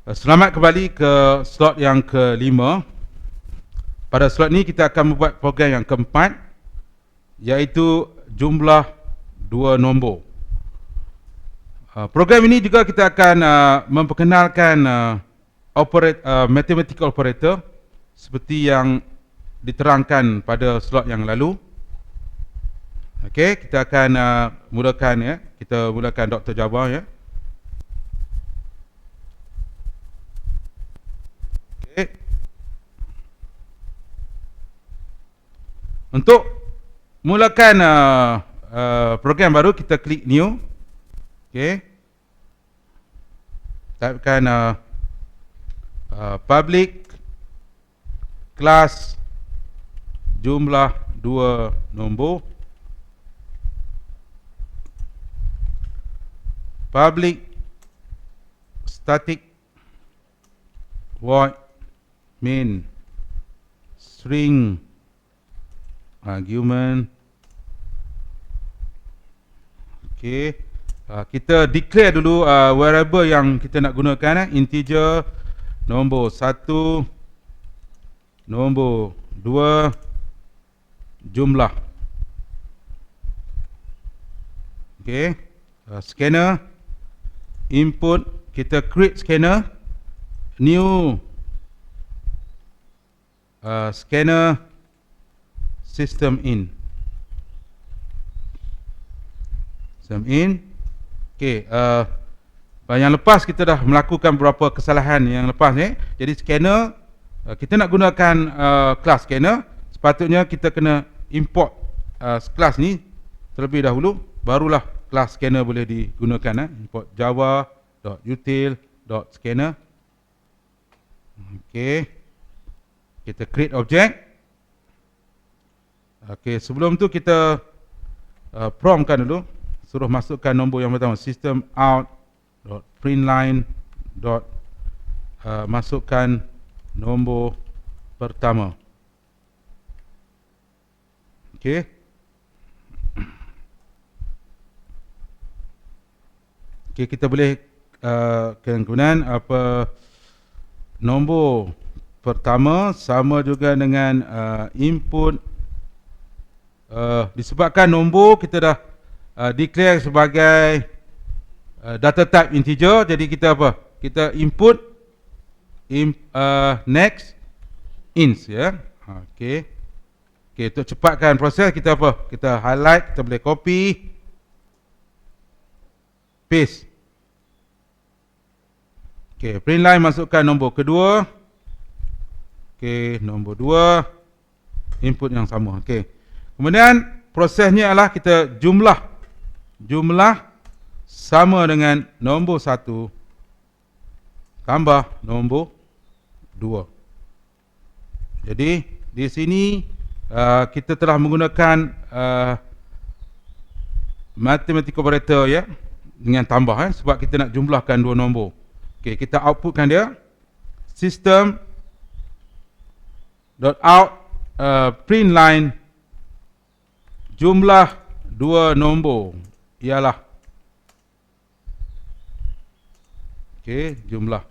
Uh, Selamat kembali ke slot yang kelima. Pada slot ni kita akan membuat program yang keempat iaitu jumlah dua nombor. Uh, program ini juga kita akan uh, memperkenalkan mathematical operator seperti yang diterangkan pada slot yang lalu. Okey, kita akan mulakan ya. Kita mulakan Dr. Jabbar ya. Untuk mulakan uh, uh, program baru kita klik new. Okey. Typekan uh, uh, public class jumlah dua nombor public static void main string argument. Okey. Uh, kita declare dulu uh, variable yang kita nak gunakan eh. Integer nombor 1 nombor 2 jumlah. Okey. Uh, scanner. Input kita create scanner. New. Uh, scanner system in. System in. Okey uh, yang lepas kita dah melakukan beberapa kesalahan yang lepas ni jadi scanner uh, kita nak gunakan uh, kelas scanner. Sepatutnya kita kena import uh, kelas ni terlebih dahulu barulah kelas scanner boleh digunakan eh. import java.util.scanner okey kita create object okey sebelum tu kita uh, promptkan dulu suruh masukkan nombor yang pertama system out dot printline dot uh, masukkan nombor pertama. Okey. Okey kita boleh uh, kemudian apa nombor pertama sama juga dengan uh, input uh, disebabkan nombor kita dah uh, declare sebagai uh, data type integer. Jadi kita apa? Kita input in, uh, next ins ya. Okey. Okey untuk cepatkan proses kita apa? Kita highlight kita boleh copy paste. Okey print line masukkan nombor kedua. Okey nombor dua input yang sama. Okey kemudian prosesnya adalah kita jumlah jumlah sama dengan nombor satu tambah nombor dua. Jadi di sini uh, kita telah menggunakan uh, mathematical operator ya dengan tambah eh, sebab kita nak jumlahkan dua nombor. Okey, kita outputkan dia system dot out uh, print line jumlah dua nombor ialah okey jumlah.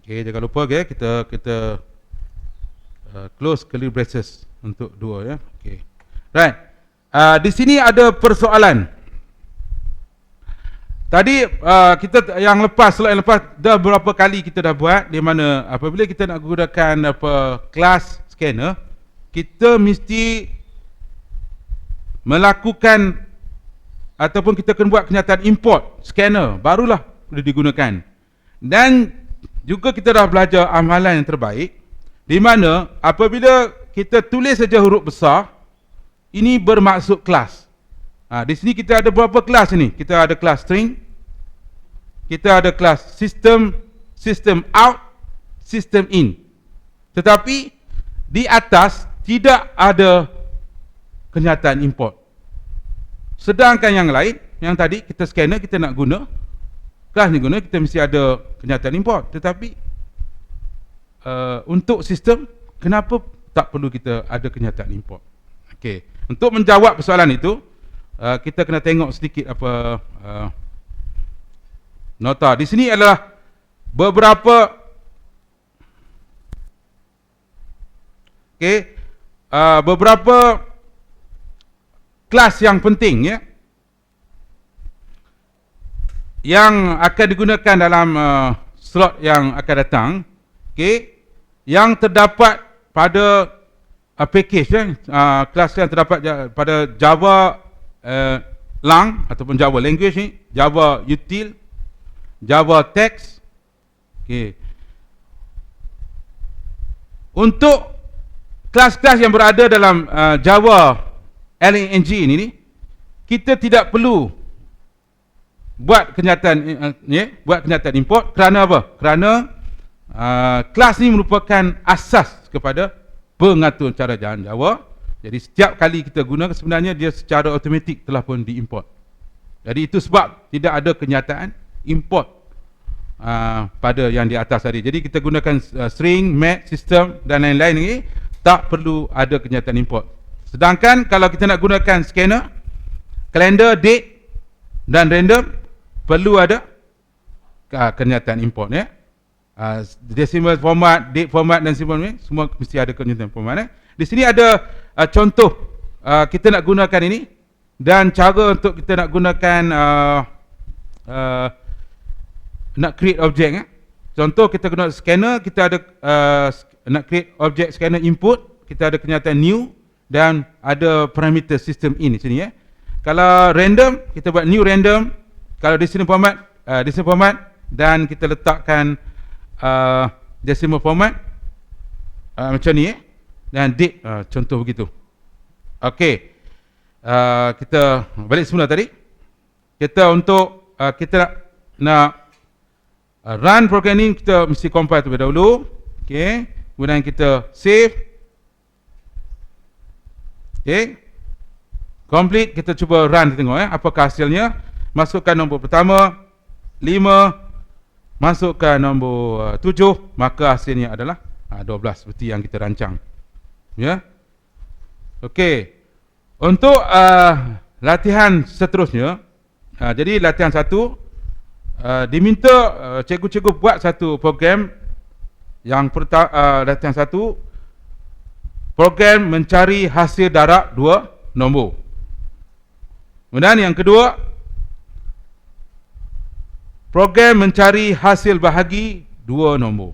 Okey jangan lupa okey kita kita uh, close curly braces untuk dua ya. Okey. Right. Uh, di sini ada persoalan. Tadi uh, kita yang lepas slide yang lepas dah beberapa kali kita dah buat di mana apabila kita nak gunakan apa kelas scanner kita mesti melakukan ataupun kita kena buat kenyataan import scanner barulah boleh digunakan. Dan juga kita dah belajar amalan yang terbaik di mana apabila kita tulis saja huruf besar ini bermaksud kelas. Ha, di sini kita ada berapa kelas ini? Kita ada kelas string, kita ada kelas system, system out, system in. Tetapi di atas tidak ada kenyataan import. Sedangkan yang lain, yang tadi kita scanner kita nak guna, kelas ni guna kita mesti ada kenyataan import. Tetapi uh, untuk sistem, kenapa tak perlu kita ada kenyataan import? Okey, untuk menjawab persoalan itu, uh, kita kena tengok sedikit apa uh, nota. Di sini adalah beberapa okey. Uh, beberapa kelas yang penting ya. Yang akan digunakan dalam uh, slot yang akan datang. Okey. Yang terdapat pada uh, package ya. Uh, kelas yang terdapat pada Java uh, lang ataupun Java language ni Java util Java text. Okey. Untuk kelas-kelas yang berada dalam uh, Java LNG ini ni kita tidak perlu buat kenyataan uh, ya buat kenyataan import. Kerana apa? Kerana uh, kelas ni merupakan asas kepada pengaturan cara jalan Java. Jadi setiap kali kita guna sebenarnya dia secara automatik telah pun diimport. Jadi itu sebab tidak ada kenyataan import uh, pada yang di atas tadi. Jadi kita gunakan uh, string mat system dan lain-lain ni tak perlu ada kenyataan import sedangkan kalau kita nak gunakan scanner kalender date dan random perlu ada uh, kenyataan import ya. Uh, decimal format, date format dan symbol ni semua mesti ada kenyataan format eh. Di sini ada uh, contoh uh, kita nak gunakan ini dan cara untuk kita nak gunakan uh, uh, nak create objek eh. Contoh kita guna scanner, kita ada uh, nak create objek scanner input, kita ada kenyataan new dan ada parameter system in di sini eh. Kalau random, kita buat new random. Kalau decimal format uh, decimal format dan kita letakkan uh, decimal format uh, macam ni eh. Dan date uh, contoh begitu. Okey. Uh, kita balik semula tadi. Kita untuk uh, kita nak, nak uh, run program ni kita mesti compile terlebih dahulu. Okey. Kemudian kita save. Okey. Complete. Kita cuba run. Tengok eh apakah hasilnya. Masukkan nombor pertama 5 masukkan nombor uh, 7 maka hasilnya adalah uh, 12 seperti yang kita rancang. Ya. Okey. Untuk uh, latihan seterusnya. Uh, jadi latihan satu uh, diminta uh, cikgu-cikgu buat satu program yang pertama uh, latihan satu program mencari hasil darab dua nombor kemudian yang kedua Program mencari hasil bahagi dua nombor.